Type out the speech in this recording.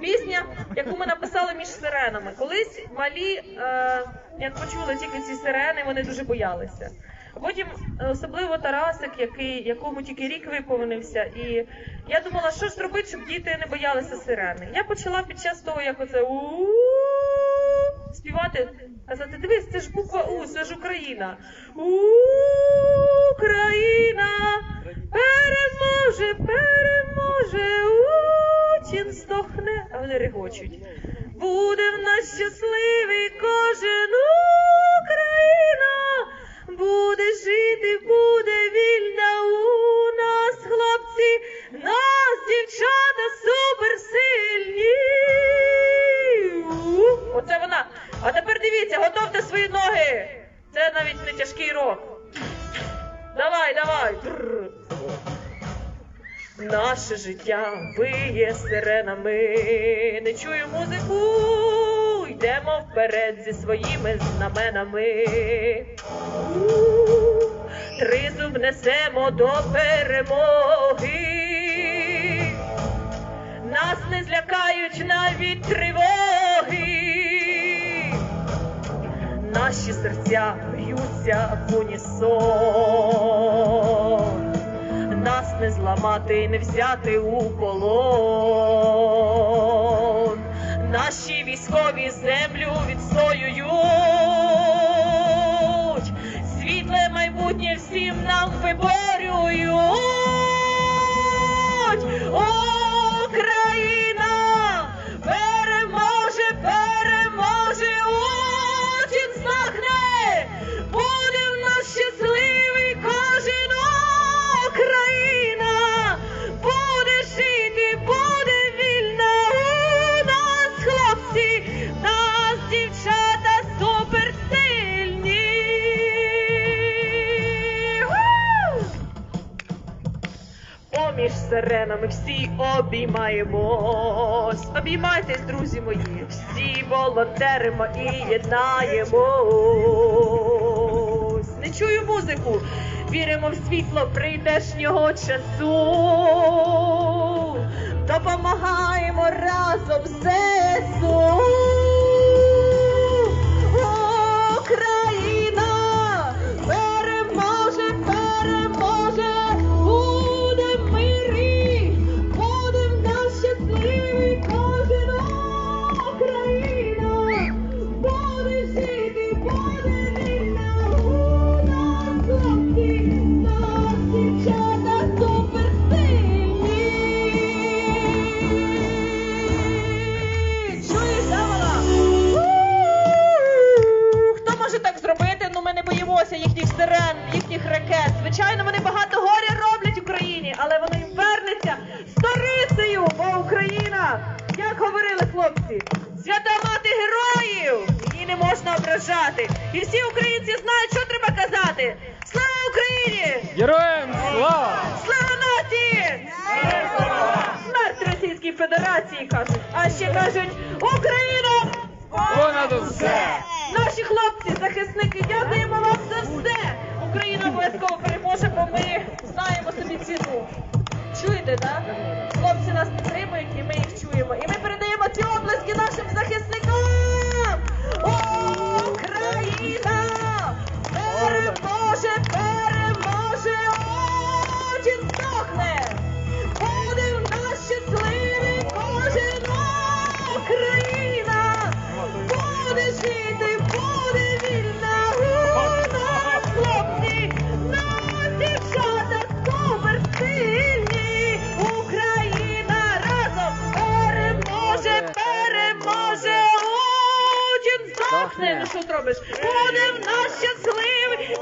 Пісня, яку ми написали між сиренами. Колись малі, е, як почули тільки ці сирени, вони дуже боялися. Потім, е, особливо Тарасик, який, якому тільки рік виповнився, і я думала, що ж зробити, щоб діти не боялися сирени. Я почала під час того, як оце у співати, казати, дивись, це ж буква У, це ж Україна. Україна переможе, переможе, здохне, а вони регочуть. Буде в нас щасливий кожен Україна, буде жити, буде вільна у нас, хлопці, нас, дівчата, суперсильні. Оце вона. А тепер дивіться, готовте свої ноги. Це навіть не тяжкий рок. Давай, давай. Наше життя виє сиренами, не чую музику, йдемо вперед зі своїми знаменами. Тризуб несемо до перемоги. Нас не злякають навіть тривоги. Наші серця б'ються в унісон. Не зламати, не взяти у полон. Наші військові землю відстоюють. Світле майбутнє всім нам виборюють. Поміж сиренами всі обіймаємось. Обіймайтесь, друзі мої, всі волонтеримо і єднаємось. Не чую музику, віримо в світло прийдешнього часу. Допомагаємо разом ЗСУ. Не їхніх сирен, їхніх ракет. Звичайно, вони багато горя роблять Україні, але воно їм вернеться сторицею, бо Україна, як говорили хлопці, свята мати героїв! Її не можна ображати. І всі українці знають, що треба казати. Слава Україні! Героям слава! Слава нації! Смерть Російській Федерації кажуть. А ще кажуть Україна! Понад усе! Наші хлопці, захисники, дякуємо вам за все! Україна обов'язково переможе, бо ми знаємо собі ціну. Чуєте, так? Хлопці Ну що зробиш? Буде в нас щасливий.